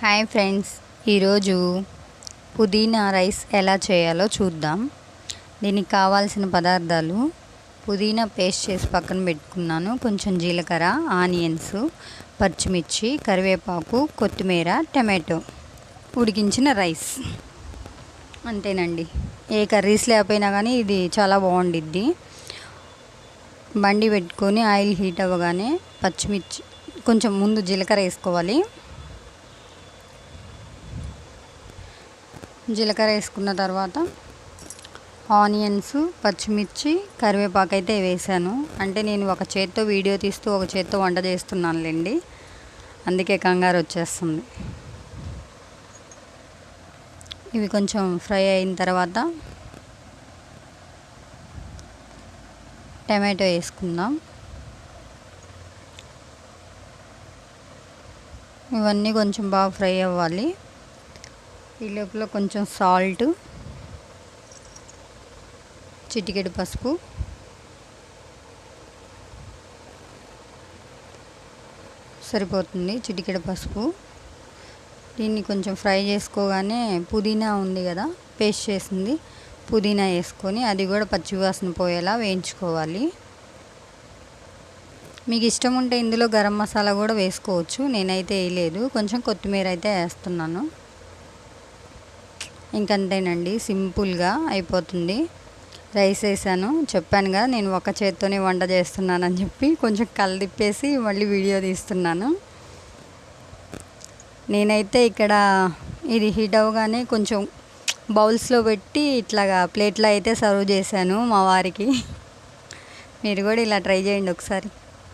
Hi friends ఈరోజు పుదీనా rice ఎలా చేయాలో చూద్దాం. దీనికి కావాల్సిన పదార్థాలు పుదీనా పేస్ట్ చేసి పక్కన పెట్టుకున్నాను. కొంచెం జీలకర్ర ఆనియన్స్ పచ్చిమిర్చి కరివేపాకు కొత్తిమీర టమాటో ఉడికించిన రైస్. అంతేనండి. ఏ కర్రీస్ లేకపోయినా కానీ ఇది చాలా బాగుండిద్ది. బండి పెట్టుకొని ఆయిల్ హీట్ అవ్వగానే పచ్చిమిర్చి కొంచెం ముందు జీలకర్ర వేసుకోవాలి. జీలకర్ర వేసుకున్న తర్వాత ఆనియన్స్ పచ్చిమిర్చి కరివేపాకు అయితే వేసాను. అంటే నేను ఒక చేత్తో వీడియో తీస్తూ ఒక చేత్తో వంట చేస్తున్నానులేండి. అందుకే కంగారు వచ్చేస్తుంది. ఇవి కొంచెం ఫ్రై అయిన తర్వాత టమాటో వేసుకుందాం. ఇవన్నీ కొంచెం బాగా ఫ్రై అవ్వాలి. ఈ లోపల కొంచెం సాల్ట్ చిటికెడు పసుపు సరిపోతుంది చిటికెడు పసుపు. దీన్ని కొంచెం ఫ్రై చేసుకోగానే పుదీనా ఉంది కదా పేస్ట్ చేసింది పుదీనా వేసుకొని అది కూడా పచ్చివాసన పోయేలా వేయించుకోవాలి. మీకు ఇష్టం ఉంటే ఇందులో గరం మసాలా కూడా వేసుకోవచ్చు నేనైతే వేయలేదు కొంచెం కొత్తిమీర అయితే వేస్తున్నాను. ఇంకంతేనండి సింపుల్గా అయిపోతుంది. రైస్ వేసాను. చెప్పానుగా నేను ఒక చేత్తోనే వంట చేస్తున్నానని చెప్పి కొంచెం కళ్ళు తిప్పేసి మళ్ళీ వీడియో తీస్తున్నాను. నేనైతే ఇక్కడ ఇది హీట్ అవ్వగానే కొంచెం బౌల్స్లో పెట్టి ఇట్లాగా ప్లేట్లో అయితే సర్వ్ చేశాను మా వారికి. మీరు కూడా ఇలా ట్రై చేయండి ఒకసారి.